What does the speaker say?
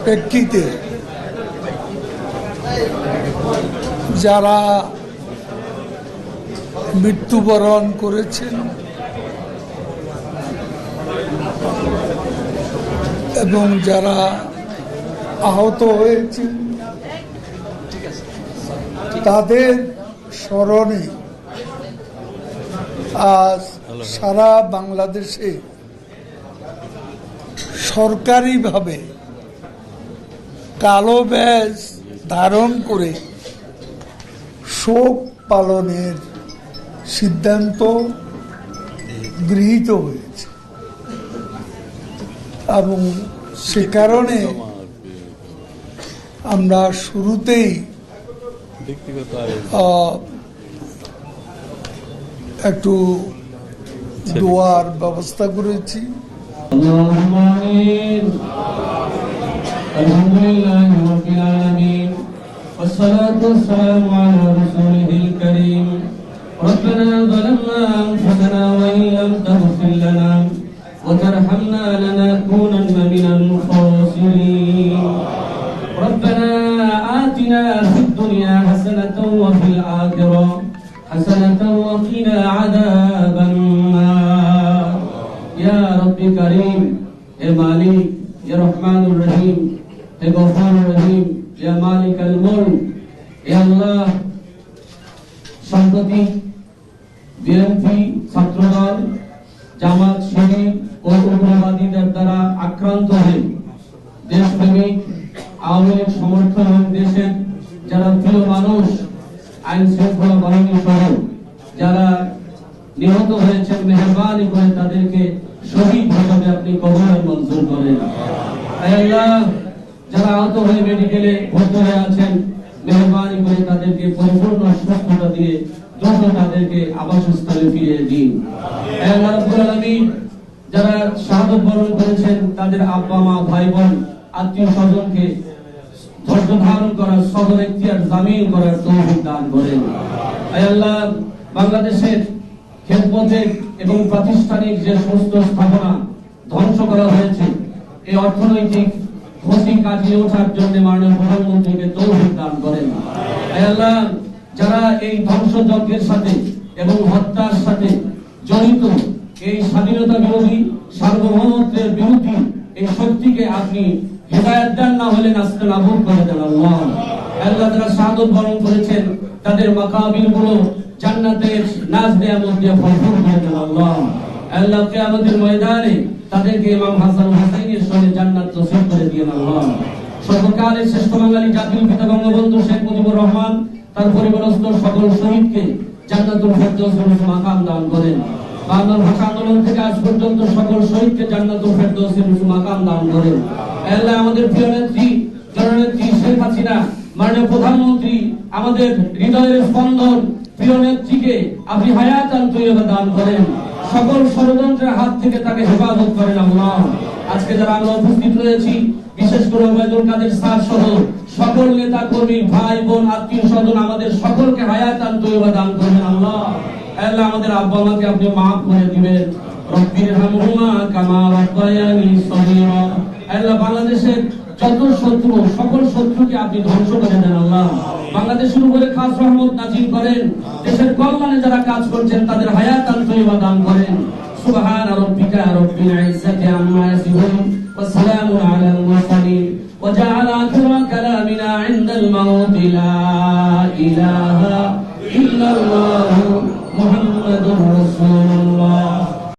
প্রেক্ষিতে যারা মৃত্যুবরণ করেছেন এবং যারা আহত হয়েছেন তাদের স্মরণে আজ সারা বাংলাদেশে সরকারিভাবে কালো ব্যাজ ধারণ করে শোক পালনের সিদ্ধান্ত গৃহীত হয়েছে। এবং সে কারণে আমরা শুরুতেই একটু দোয়ার ব্যবস্থা করেছি। اللهم آمين الحمد لله رب العالمين. والصلاة والسلام على رسوله الكريم. ربنا ظلمنا أنفسنا وإن لم تغفر لنا وترحمنا لنكونن من الخاسرين. ربنا آتنا في الدنيا حسنة وفي الآخرة حسنة রব্বি করিম হে মালিক ইয়া রহমানুর রহিম হে গফুরুর রহিম, ইয়া মালিক আল মুলক হে আল্লাহ। সম্প্রতি বিএনপি ছাত্রদল, জামাত শরীফ ও উগ্রবাদীদের দ্বারা আক্রান্ত হয়ে দেশপ্রেমিক, আওয়ামী লীগ সমর্থন দেশের যারা প্রিয় মানুষ, আইন শৃঙ্খলা বাহিনী সহ যারা নিহত হয়েছেন, মেহরবানি করে তাদেরকে হিসাবে আপনি কবরে মঞ্জুর করেন যারা আহত হয়ে মেডিকেলে ভর্তি হয়ে আছেন, মেহরবানি করে তাদেরকে পরিপূর্ণ সুস্থতা দিয়ে দ্রুত তাদেরকে আবাসস্থলে ফিরিয়ে দিন। আল্লাহ যারা শাহাদত বরণ করেছেন, তাদের আব্বা, মা, ভাই, বোন, আত্মীয় স্বজনকে ধৈর্য ধারণ করার সদর এখতিয়ার জামিন করার তৌফিক দান করেন। আল্লাহ, বাংলাদেশের খেদমতে এবং প্রাতিষ্ঠানিক যে সমস্ত স্থাপনা ধ্বংস করা হয়েছে, এই অর্থনৈতিক ক্ষতি কাটিয়ে ওঠার জন্য মাননীয় প্রধানমন্ত্রীকে তৌফিক দান করেন। আল্লাহ, যারা এই ধ্বংসযজ্ঞের সাথে এবং হত্যার সাথে জড়িত, এই স্বাধীনতা বিরোধী, সার্বভৌমত্বের বিরোধী এই শক্তিকে আপনি হেদায়ত দান, না হলে নাস্তে নাবুদ করে দেন আল্লাহ। আল্লাহ যারা শাহাদত বরণ করেছেন, তাদের মাকাবিরগুলো জান্নাতের নাজ নিয়ামত দিয়ে ভরপুর করে দেন আল্লাহ। আল্লাহ ময়দানে তাদেরকে ইমাম হাসান সঙ্গে জান্নাত নসিব করে দিয়েন আল্লাহ। সর্বকালের শ্রেষ্ঠ বাঙালি পিতা বঙ্গবন্ধু শেখ মুজিবুর রহমান তার পরিবারস্থ সকল শহীদকে জান্নাতুল ফেরদৌসের মাকাম দান করেন। বাংলা ভাষা আন্দোলন থেকে আজ পর্যন্ত সকল শহীদকে জান্নাতুল ফেরদৌসের মাকাম দান করেন। আল্লাহ আমাদের প্রিয় নেত্রী, জননেত্রী শেখ হাসিনা, মাননীয় প্রধানমন্ত্রী, আমাদের হৃদয়ের স্পন্দন প্রিয় আপনি দান করেন। সকল ষড়যন্ত্রের হাত থেকে তাকে হেফাজত করেন আজকে যারা আমরা উপস্থিত রয়েছি, বিশেষ করে ওবায়দুল কাদের স্যার সহ সকল নেতা কর্মী ভাই, বোন, আত্মীয় স্বজন, আমাদের সকলকে দান করবেন আল্লাহ। আমাদের আব্বা মাকে আপনি মাফ করে দিবেন। রব্বির কামা রাব্বায়ানি বাংলাদেশের যত শত্রু, সকল শত্রুকে আপনি ধ্বংস করে দেন আল্লাহ। বাংলাদেশ শুরু করে খাস রহমত নাজিল করেন। দেশের কল্যাণে যারা কাজ করছেন, তাদের হায়াত আন্তরিবা দান করেন। সুবহান রাব্বিকা রাব্বিল ইজ্জাতি আম্মা ইয়াসিফুন ওয়া সালামু আলাল মুরসালিন। ওয়া জাআলা আখিরা কালামিনা ইনদাল মাউত লা ইলাহা ইল্লাল্লাহ মুহাম্মাদুর রাসূলুল্লাহ।